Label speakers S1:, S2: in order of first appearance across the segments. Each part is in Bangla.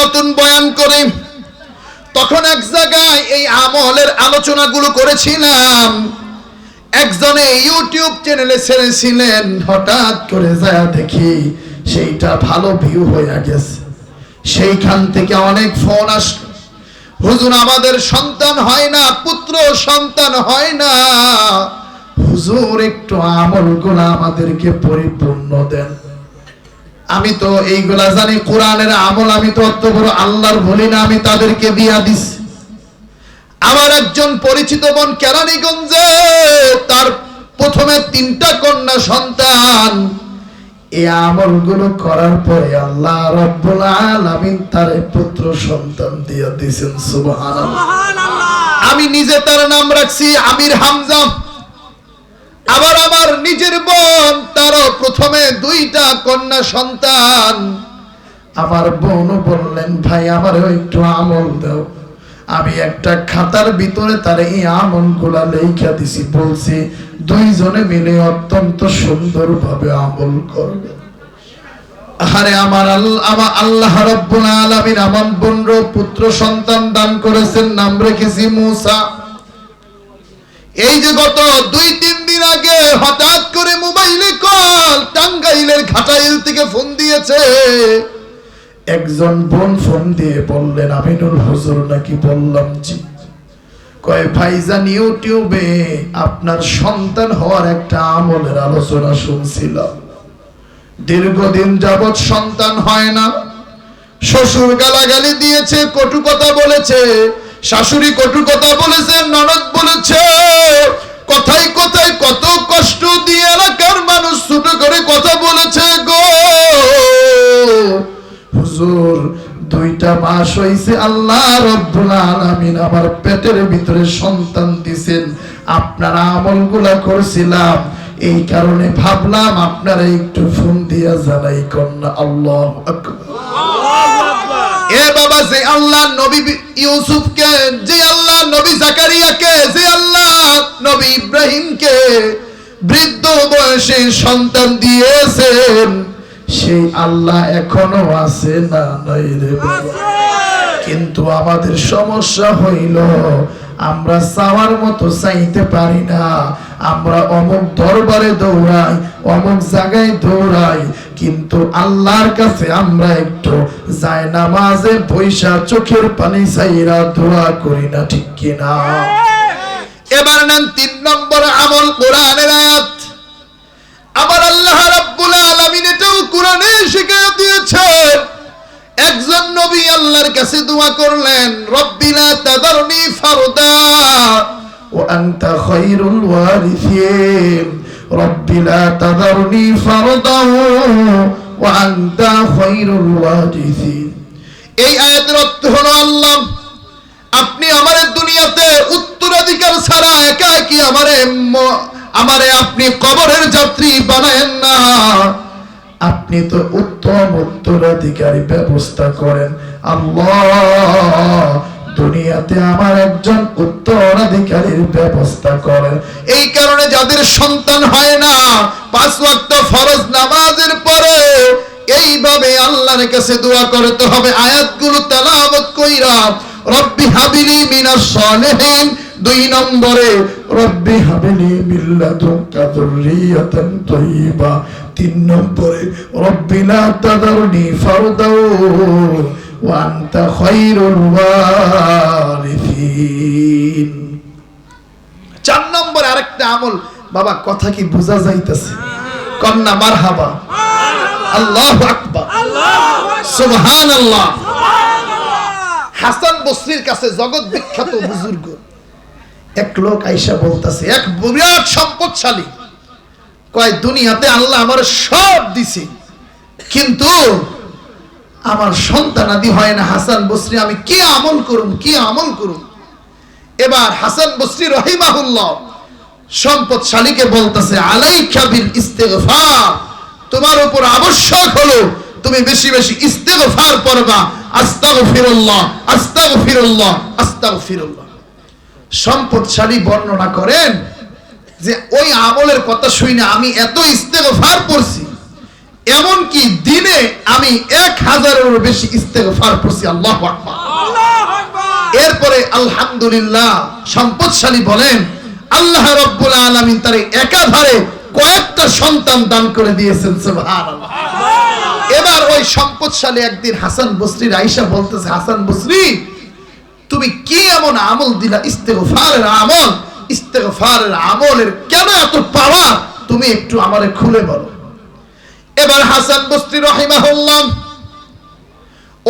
S1: নতুন বয়ান করি। তখন এক জায়গায় এই আমলের আলোচনাগুলো করেছিলাম। একজনে ইউটিউব চ্যানেলে ছেড়েছিলেন, হঠাৎ করে যায় দেখি সেইটা ভালো ভিউ হয়ে গেছে। সেইখান থেকে অনেক ফোন আসলো। হুজুর, আমাদের সন্তান হয় না, পুত্র সন্তান হয় না। হুজুর, একটু আমলগুলো আমাদেরকে পরিপূর্ণ দেন। আমি তো এইগুলা জানি কোরআনের আমল আমি তো অত বড় আল্লাহর বলি না আমি তাদেরকে দিয়া দিছি আমার একজন পরিচিত বোন কেরানীগঞ্জে তার প্রথমে তিনটা কন্যা সন্তান। এই আমলগুলো করার পরে আল্লাহ রব্বুল আলামিন তার পুত্র সন্তান দিয়ে দিয়েছেন সুবহানাল্লাহ। আমি নিজে তার নাম রাখছি আমির হামজা। আবার আমার নিজের বোন, তারও প্রথমে দুইটা কন্যা সন্তান। আমার বোনও বললেন, ভাই আমারও একটু আমল দাও। আমি একটা খাতার ভিতরে তার এই আমলগুলা লেখা দিছি, বলছি, দুইজনে মিলে অত্যন্ত সুন্দরভাবে আমল করবে। আরে আমার আমার আল্লাহ রব্বুল আলামিন আমার বোনর পুত্র সন্তান দান করেছেন, নাম রেখেছি মুসা। এই যে গত দুই, তিন দিন আগে হঠাৎ করে মোবাইলে কল টাঙ্গাইলের ঘাটাইল থেকে ফোন দিয়েছে। একজন বোন ফোন দিয়ে বললেন, আমিনুল হুজুর নাকি বললাম জি। কয়, ভাইজান, ইউটিউবে আপনার সন্তান হওয়ার একটা আমলের আলোচনা শুনছিলাম। দীর্ঘদিন যাবৎ সন্তান হয় না। শ্বশুর গালাগালি দিয়েছে, কটু কথা বলেছে। শাশুড়ি কটু কথা বলেছে ননদ বলেছে কথাই কথাই কত কষ্ট দিয়ে এলাকার মানুষ ছোট করে কথা বলেছে গো। হুজুর, দুইটা মাস হইছে, আল্লাহ রব্বুল আলামিন আমার পেটের ভিতরে সন্তান দিছেন। আপনারা আমলগুলা করছিলাম, এই কারণে ভাবলাম আপনারা একটু ফোন দিয়া জানাই কন্যা, আল্লাহ এ বাবা যে আল্লাহ নবী ইউসুফকে যে আল্লাহ নবী জাকারিয়াকে যে আল্লাহ নবী ইব্রাহিমকে বৃদ্ধ বয়সে সন্তান দিয়েছেন সেই আল্লাহ এখনও আছে না নাই রে কিন্তু আমাদের সমস্যা হইল আমরা চাওয়ার মতো চাইতে পারি না। আমরা অমুক দরবারে দৌড়াই, অমুক জায়গায় দৌড়াই, কিন্তু আল্লাহর কাছে আমরা একটু যায় নামাজে পয়সা চোখের পানি চাইরা দোয়া করি না, ঠিক কিনা? এবার নেন তিন নম্বর আমল কোরআনের আয়াত। আবার আল্লাহ রাব্বুল আলামিন এটাও কোরআনে একজন নবী আল্লাহর কাছে দোয়া করলেন রব্বিলা তাদারনি ফারদা ওয়া আনতা খায়রুল ওয়ারিসিন। রব্বিলা তাদারনি ফারদা ওয়া আনতা খায়রুল ওয়ারিসিন। এই আয়াতের অর্থ হলো, আল্লাহ, আপনি আমারে দুনিয়াতে উত্তরাধিকার ছাড়া একা কি আমারে আমারে আপনি কবরের যাত্রী বানায়েন না। আপনি তো উত্তম উত্তরাধিকারী ব্যবস্থা করেন। আল্লাহ, দুনিয়াতে আমার একজন উত্তরাধিকারীর ব্যবস্থা করেন। এই কারণে যাদের সন্তান হয় না, পাঁচ ওয়াক্ত ফরজ নামাজের পরে এইভাবে আল্লাহর কাছে দোয়া করতে হবে। আয়াতগুলো তেলাওয়াত কইরা, রব্বি হাবিলি মিনাস সালিহিন দুই নম্বরে রব্বি হাবিলি মিল্লাদুকা যুররিয়াতান তাইয়্যিবা তিন নম্বরে রব্বি লা তাদারনি ফারদাও ওয়া আনতা খায়রুল ওয়ারিসিন। চার নম্বরে আরেকটা আমল বাবা কথা কি বোঝা যাইতেছে? কন্যা মারহাবা। আল্লাহু আকবার। সুবহানাল্লাহ। হাসান বসরির কাছে জগৎ বিখ্যাত বুজুর্গ। এক লোক আইসা বলতাছে, এক বিরাট সম্পদশালী। কয়, দুনিয়াতে আল্লাহ আমার সব দিছে। কিন্তু আমার সন্তানাদি হয় না, হাসান বসরি, আমি কি আমল করুম, কি আমল করুম? এবার হাসান বসরি রহিমাহুল্লাহ সম্পদশালীকে বলতেছে, আলাইকা বিল ইস্তেগফার। তোমার উপর আবশ্যক হলো তুমি বেশি বেশি ইস্তেগফার পড়বা। আস্তাগফিরুল্লাহ আস্তাগফিরুল্লাহ আস্তাগফিরুল্লাহ। সম্পদশালী বর্ণনা করেন যে ওই আমলের কথা শুনে আমি এত ইস্তেগফার পড়ছি। এমনকি দিনে আমি এক হাজারেরও বেশি ইস্তেগফার করছি আল্লাহ এরপরে আলহামদুলিল্লাহ সম্পদশালী বলেন আল্লাহ রব্বুল আলামিন তার একাধারে কয়েকটা সন্তান দান করে দিয়েছেন এবার ওই সম্পদশালী একদিন হাসান বসরির আইসা বলতেছে হাসান বসরি তুমি কি এমন আমল দিলা? ইস্তেগফারের আমল। ইস্তেগফারের আমলের কেন এত পাওয়ার তুমি একটু আমারে খুলে বলো। এবার হাসান বস্তি রহিমাহুল্লাহ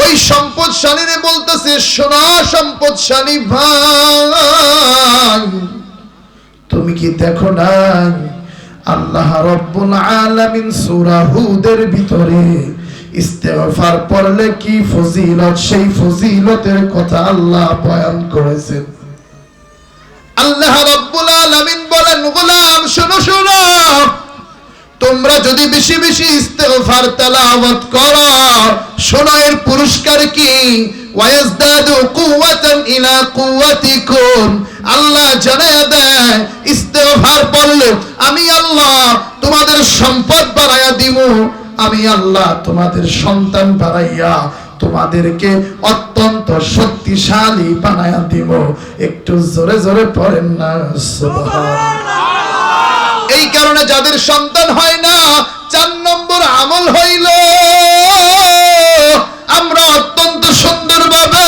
S1: ওই সম্পদশালীরে বলতেছে, সোনা সম্পদশালী ভাই, তুমি কি দেখো না আল্লাহ রব্বুল আলামিন সূরা হুদের ভিতরে ইস্তেগফার পড়লে কি ফজিলত? সেই ফজিলতের কথা আল্লাহ বয়ান করেছেন। আল্লাহ রব্বুল আলামিন বলেন, গোলাম, শোনো শোনো। তোমরা যদি বেশি বেশি ইস্তেগফার তেলাওয়াত করো, শোনো, এর পুরস্কার কি? ওয়ায়াজদাদু কুওয়াতান ইলা কুওয়াতিকুম। আল্লাহ জানায় দেয়, ইস্তেগফার পড়লে আমি আল্লাহ তোমাদের সম্পদ বাড়াইয়া দিব আমি আল্লাহ তোমাদের সন্তান বাড়াইয়া তোমাদেরকে অত্যন্ত শক্তিশালী বানায়া দিব। একটু জোরে জোরে পড়েন না এই কারণে যাদের সন্তান হয় না, চার নম্বর আমল হইল, আমরা অত্যন্ত সুন্দর ভাবে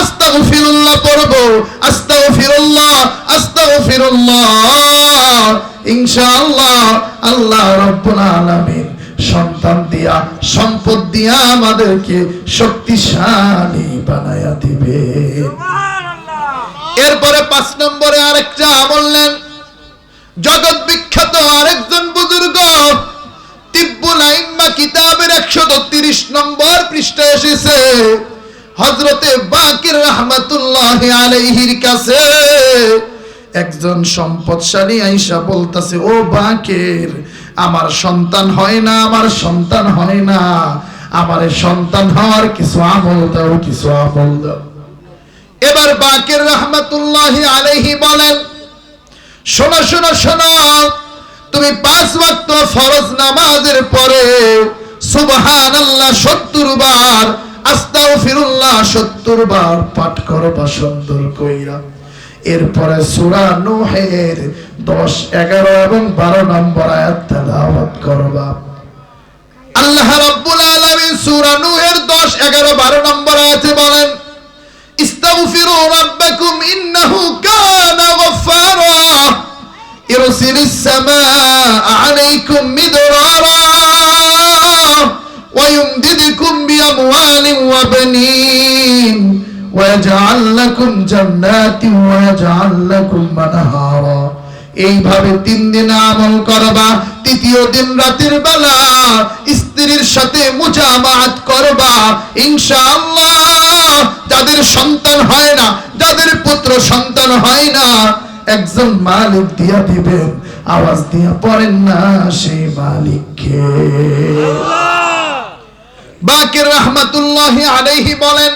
S1: আস্তাও ফিরুল্লাহ পড়ব। আস্তাও ফিরুল্লাহ আস্তাও ফিরুল্লাহ ইনশাআল্লাহ, আল্লাহ রব্বুল আলামিন সন্তান দিয়া সম্পদ দিয়া আমাদেরকে শক্তিশালী বানায়া দিবে। এরপরে পাঁচ নম্বরে আরেকটা বললেন জগৎ বিখ্যাত আরেকজন বুজুর্গ তিব্বুল আইম্মা কিতাবের একশত তিরিশ নম্বর পৃষ্ঠা এসেছে হজরতে বাকির রহমতুল্লাহ আলাইহির কাছে। একজন সম্পদশালী আইসা বলতাছে ও বাকের আমার সন্তান হয় না, আমার সন্তান হয় না। আমার সন্তান হওয়ার কিছু আমল দাও, কিছু আমল দাও। এবার বাকের রহমতুল্লাহ আলাইহি বলেন, শোনো শোনো শোনো, তুমি পাঁচ ওয়াক্ত ফরজ নামাজের পরে সুবহান আল্লাহ সত্তর বার, আস্তাগফিরুল্লাহ সত্তর বার পাঠ করবা সুন্দর কইরা। এরপরে সূরা নূহের 10 11 এবং 12 নম্বর আয়াত তেলাওয়াত করবা আল্লাহ রাব্বুল আলামিন সূরা নূহের 10 11 12 নম্বর আয়াতে বলেন استغفروا ربكم إنه كان غفارا يرسل السماء عليكم مدرارا ويمددكم بأموال وبنين ويجعل لكم جنات ويجعل لكم منهارا এইভাবে তিন দিন আমল করবা তৃতীয় দিন রাতের বেলা স্ত্রীর সাথে মুজামাত করবা। ইনশাআল্লাহ যাদের সন্তান হয় না যাদের পুত্র সন্তান হয় না একজন মালিক দিয়া দিবেন আওয়াজ দিয়া পড়েন না সেই মালিককে। বাকির রহমাতুল্লাহি আলাইহি বলেন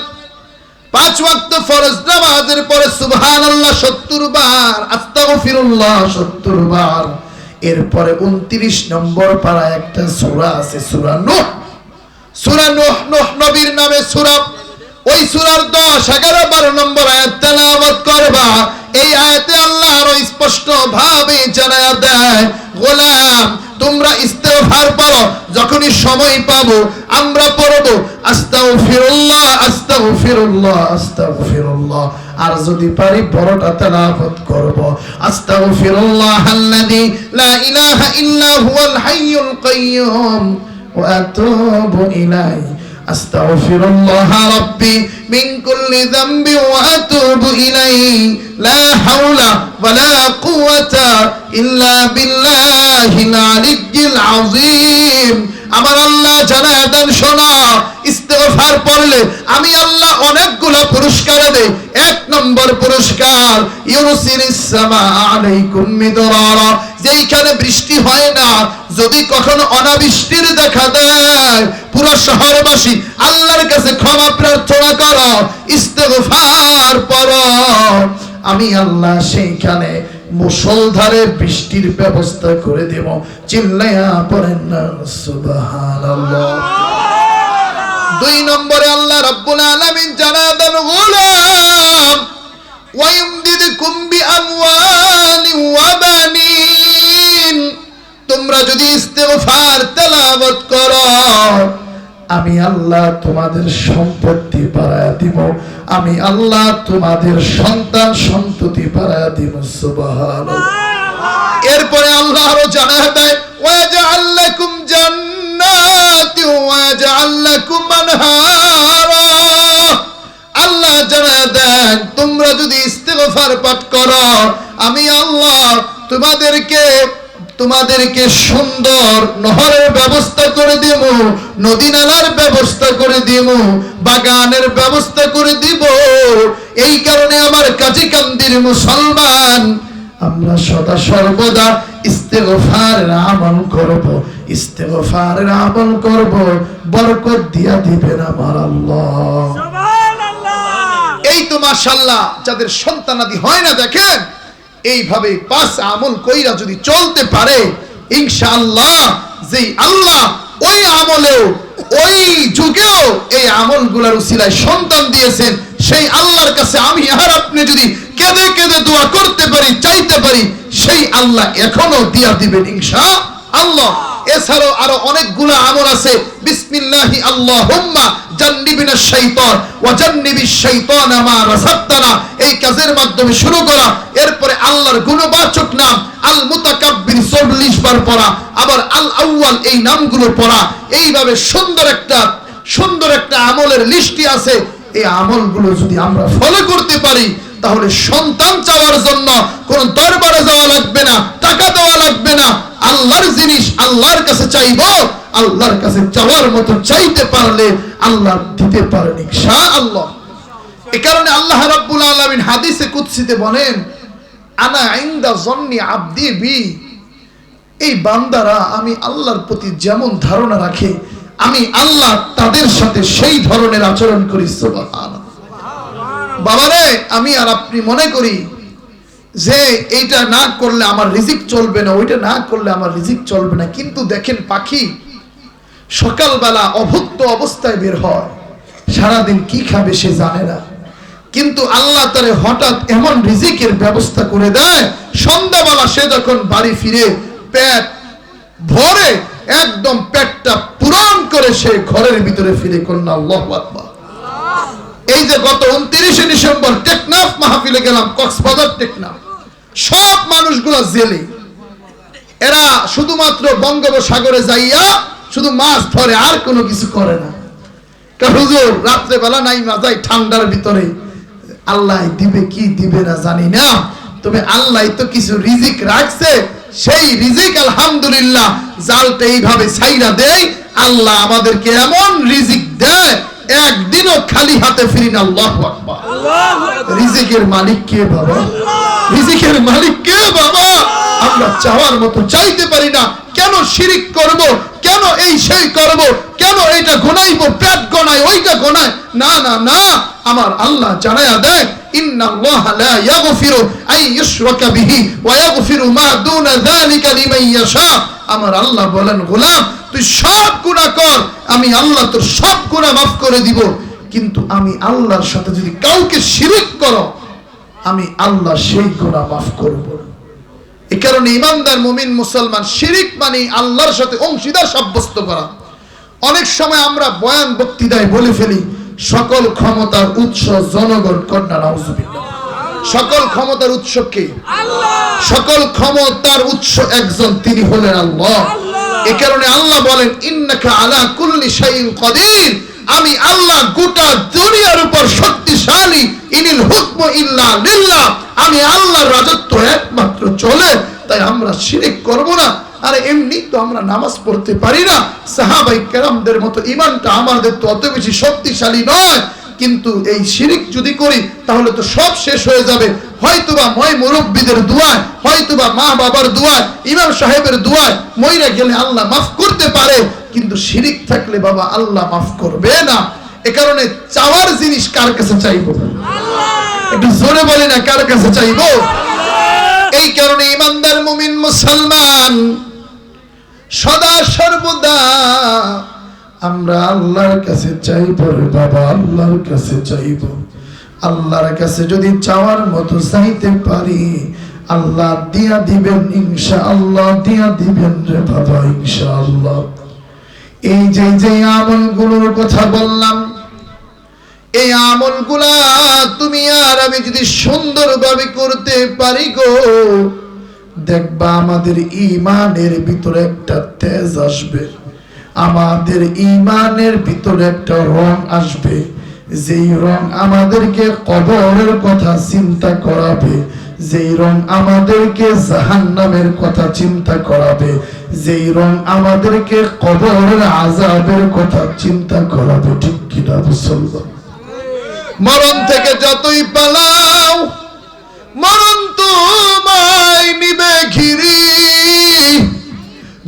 S1: পাঁচ ওয়াক্ত ফরজ নামাজের পরে সুবহানাল্লাহ 70 বার, আস্তাগফিরুল্লাহ 70 বার। এরপরে 29 নম্বর পারা একটা সূরা আছে, সূরা নূহ। সূরা নূহ নূহ নবীর নামে সূরা। ওই সূরার 10 11 12 নম্বর আয়াত তেলাওয়াত করবা। এই আয়াতে আল্লাহ আরও স্পষ্ট ভাবে জানায়া দেয়, গোলাম তোমরা ইস্তেগফার পড়ো যখনই সময় পাবো আমরা পড়বো আস্তাগফিরুল্লাহ আস্তাগফিরুল্লাহ আস্তাগফিরুল্লাহ আর যদি পারি বড়টা তেলাওয়াত করব আস্তাগফিরুল্লাহ আল্লাযী লা ইলাহা ইল্লা হুয়াল হাইয়ুল কাইয়্যুম ওয়া আতুবু ইলাইহি أستغفر الله ربي من كل ذنب وأتوب إليه لا حول ولا قوة إلا بالله العلي আজিম আমার আল্লাহ জানা শোনা ইস্তেফার পড়লে আমি আল্লাহ অনেকগুলো পুরস্কার দেই। এক নম্বর পুরস্কার যেইখানে বৃষ্টি হয় না, যদি কখনো অনাবৃষ্টির দেখা দেয়, পুরো শহরবাসী আল্লাহর কাছে ক্ষমা প্রার্থনা করো ইস্তেফার পর আমি আল্লাহ সেইখানে মুসলধারে বৃষ্টির ব্যবস্থা করে দেব। চিল্লাইয়া পড়েন না, সুবহানাল্লাহ। দুই নম্বরে আল্লাহ রাব্বুল আলামিন জানাতেন গোলাম ওয়ায়ুমদিদকুম বিআমওয়ালি ওয়া বানিন তোমরা যদি ইস্তেগফার তেলাওয়াত করো আমি আল্লাহ তোমাদের সম্পত্তি বাড়ায় দিব। আমি আল্লাহ তোমাদের সন্তান সন্ততি বাড়ায় দিব, সুবহানাল্লাহ। এরপরে আল্লাহ আরও জানা দেয়, ওয়াজআল লাকুম জান্নাতি, ওয়াজআল লাকুম আনহারা। আল্লাহ জানা দেন, তোমরা যদি ইস্তেগফার পাঠ করো, আমি আল্লাহ তোমাদেরকে তোমাদেরকে সুন্দর নহরের ব্যবস্থা করে দিব নদী নালার ব্যবস্থা করে দিব বাগানের ব্যবস্থা করে দিব। এই কারণে আমার কাজী কান্দির মুসলমান আমরা সদা সর্বদা ইস্তেগফারের আমল করব ইস্তেগফারের আমল করব বরকত দিয়া দিবেন আমার আল্লাহ। এই তো মাশাল্লাহ যাদের সন্তানাদি হয় না দেখেন এইভাবে পাঁচ আমল কইরা যদি চলতে পারে, ইনশাআল্লাহ যেই আল্লাহ ওই আমলেও, ওই যুগেও এই আমলগুলোর উসিলায় সন্তান দিয়েছেন, সেই আল্লাহর কাছে আমি আর আপনি যদি কেঁদে কেঁদে দোয়া করতে পারি, চাইতে পারি, সেই আল্লাহ এখনও দিয়া দিবেন ইনশা আল্লাহ এছাড়াও আরও অনেকগুলো আমল আছে, বিসমিল্লাহি আল্লাহুম্মা জান্নিবিনা শাইতান, ওয়া জান্নিবিশ শাইতানা মা রাযাকতানা এই কাজের মাধ্যমে শুরু করা, এরপরে আল্লাহর গুণবাচক নাম আল মুতাকাব্বির 40 বার পড়া, আবার আল আউয়াল এই নামগুলো পড়া। এইভাবে সুন্দর একটা সুন্দর একটা আমলের লিস্টই আছে। এই আমলগুলো যদি আমরা ফলো করতে পারি, তাহলে সন্তান চাওয়ার জন্য কোন দরবারে যাওয়া লাগবে না, টাকা দেওয়া লাগবে না। আল্লাহর জিনিস আল্লাহর কাছে চাইব, আল্লাহর কাছে চাওয়ার মতো চাইতে পারলে আল্লাহ দিতে পারেন ইনশা আল্লাহ এ কারণে আল্লাহ রাব্বুল আলামিন হাদিসে কুদসিতে বলেন আনা ইনদা জন্নি আব্দি বি। এই বান্দারা, আমি আল্লাহর প্রতি যেমন ধারণা রাখে, আমি আল্লাহ তাদের সাথে সেই ধরনের আচরণ করি, সুবহানাল্লাহ। বাবারে আমি আর আপনি মনে করি যে এইটা না করলে আমার রিজিক চলবে না, ওইটা না করলে আমার রিজিক চলবে না। কিন্তু দেখেন পাখি সকালবেলা অভুক্ত অবস্থায় বের হয়, সারাদিন কি খাবে সে জানে না। কিন্তু আল্লাহ তারে হঠাৎ এমন রিজিকের ব্যবস্থা করে দেয়, সন্ধ্যাবেলা সে যখন বাড়ি ফিরে পেট ভরে একদম পেটটা পূরণ করে সে ঘরের ভিতরে ফিরে কন্যা আল্লাহ এই যে গত উনত্রিশে ডিসেম্বর টেকনাফ মাহফিলে গেলাম, কক্সবাজার টেকনাফ। সব মানুষগুলো জেলে। এরা শুধুমাত্র বঙ্গোপসাগরে যাইয়া শুধু মাছ ধরে, আর কোনো কিছু করে না। হুজুর, রাত্রেবেলা নাই মাজাই ঠান্ডার ভিতরে আল্লাহ দিবে কি দিবে না জানি না। তবে আল্লাহ তো কিছু রিজিক রাখছে সেই রিজিক আলহামদুলিল্লাহ জালটা এইভাবে ছাইরা দেয় আল্লাহ আমাদেরকে এমন রিজিক দেয় একদিনও খালি হাতে ফিরি না আল্লাহ রিজিকের মালিক কে বাবা? রিজিকের মালিক কে বাবা? আমরা চাওয়ার মতো চাইতে পারি না। কেন শিরিক করব? কেন এই সেই করব? কেন এইটা গোনাইবো? পেট গোনাই ওইটা গোনাই না না না। আমার আল্লাহ জানায়া দেয় আল্লাহ লা ইয়াগফিরু আই ইউশরাকা বিহি ওয়া ইয়াগফিরু মা দুনা যালিকা লিমান ইয়াশা। আমার আল্লাহ বলেন, গোলাম, তুই সব গুনাহ কর। আমি আল্লাহ তোর সব গুনাহ মাফ করে দিব। কিন্তু আমি আল্লাহর সাথে যদি কাউকে শিরিক করো, আমি আল্লাহ সেই গুনাহ মাফ করব না। এ কারণে ইমানদার মুমিন মুসলমান শিরিক মানে আল্লাহর সাথে অংশীদার সাব্যস্ত করা। অনেক সময় আমরা বয়ান বক্তৃতায় বলে ফেলি সকল ক্ষমতার উৎস জনগণ কন্যা নাউজুবিল্লাহ। সকল ক্ষমতার উৎস কে? সকল ক্ষমতার উৎস একজন তিনি হলেন আল্লাহ। এ কারণে আল্লাহ বলেন ইন্নাকা আলা কুল্লি শাইইন কাদির। আমি আল্লাহ গোটা দুনিয়ার উপর শক্তিশালী ইনিল হুকম ইল্লা লিল্লাহ। আমি আল্লাহর রাজত্ব তাই আমরা শিরিক করব না। আরে এমনি তো আমরা নামাজ পড়তে পারি না। সাহাবাই কেরামদের মতো ইমানটা আমাদের তো অত বেশি শক্তিশালী নয়। কিন্তু এই শিরিক যদি করি, তাহলে তো সব শেষ হয়ে যাবে। হয়তোবা ময় মুরব্বীদের দোয়ায়, হয়তোবা মা বাবার দোয়ায়, ইমাম সাহেবের দোয়ায় মইরা গেলে আল্লাহ মাফ করতে পারে। কিন্তু শিরিক থাকলে বাবা আল্লাহ মাফ করবে না। এ কারণে চাওয়ার জিনিস কার কাছে চাইব? একটু জোরে বলি না, কার কাছে চাইব? এই কারণে ইমানদার মুমিন মুসলমান সদা সর্বদা আমরা আল্লাহর কাছে চাইব রে বাবা, আল্লাহর কাছে চাইব। আল্লাহর কাছে যদি চাওয়ার মতো চাইতে পারি, আল্লাহ দিয়া দিবেন ইনশা আল্লাহ দিয়া দিবেন রে বাবা ইনশা আল্লাহ এই যে যে আমলগুলোর কথা বললাম এই আমলগুলা তুমি আর আমি যদি সুন্দরভাবে করতে পারি গো, দেখবা আমাদের ইমানের ভিতরে একটা তেজ আসবে। আমাদের ইমানের ভিতরে একটা রং আসবে। যেই রং আমাদেরকে কবরের কথা চিন্তা করাবে, যেই রং আমাদেরকে জাহান্নামের কথা চিন্তা করাবে, যেই রং আমাদেরকে কবরের আজাবের কথা চিন্তা করাবে। ঠিক কিনা মুসলমান? মরণ থেকে যতই পালাও, মরণ তোমায় নিবে ঘিরি।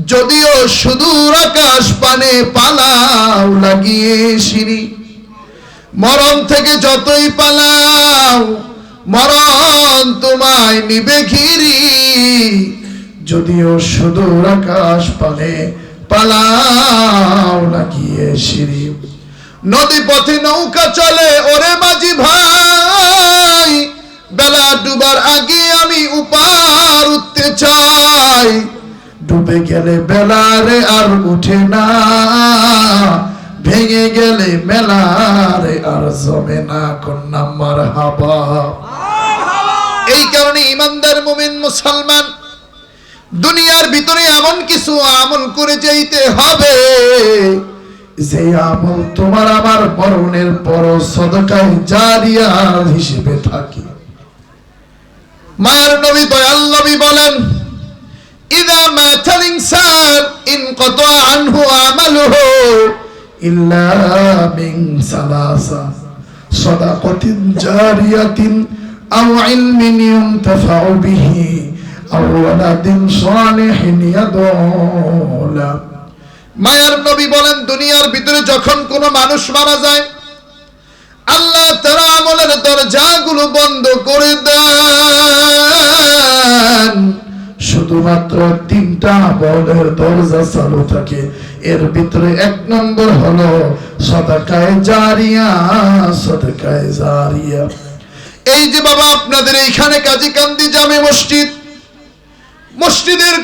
S1: যদিও সুদূর আকাশ পানে পালাও, লাগিয়ে সিঁড়ি। মরণ থেকে যতই পালাও, মরণ তোমায় নিবে ঘিরি। যদিও সুদূর আকাশ পানে পালাও, লাগিয়ে সিঁড়ি। নদী পথে নৌকা চলে, ওরে মাঝি ভাই। বেলা ডুবার আগে আমি উপার উঠতে চাই। ডুবে গেলে বেলারে আর উঠে না। ভেঙে গেলে মেলারে আর জমে না। কন্যা মার হাবা এই কারণে ইমানদার মুমিন মুসলমান, দুনিয়ার ভিতরে এমন কিছু আমল করে যেতে হবে। যে আমল তোমার আমার মরণের পর সদকায় জারিয়া হিসেবে থাকে। মায়ের নবী দয়াল নবী বলেন, ইদা মাতাল ইনসান ইনকাতা আনহু আমালুহু ইল্লা মিন সালাসা। সাদাকাতিন জারিয়াতিন আও ইলমিন ইউনতাফাউ বিহি আও ওয়ালাদিন সালিহিন ইয়াদউ লা মায়ার নবী বলেন, দুনিয়ার ভিতরে যখন কোনো মানুষ মারা যায়, আল্লাহ তারা আমলের দরজাগুলো বন্ধ করে দেন। শুধুমাত্র তিনটা আমলের দরজা চালু থাকে। এর ভিতরে এক নম্বর হলো সদাকায় জারিয়া সদাকায় জারিয়া। এই যে বাবা, আপনাদের এইখানে কাজী কান্দি জামে মসজিদ। মসজিদের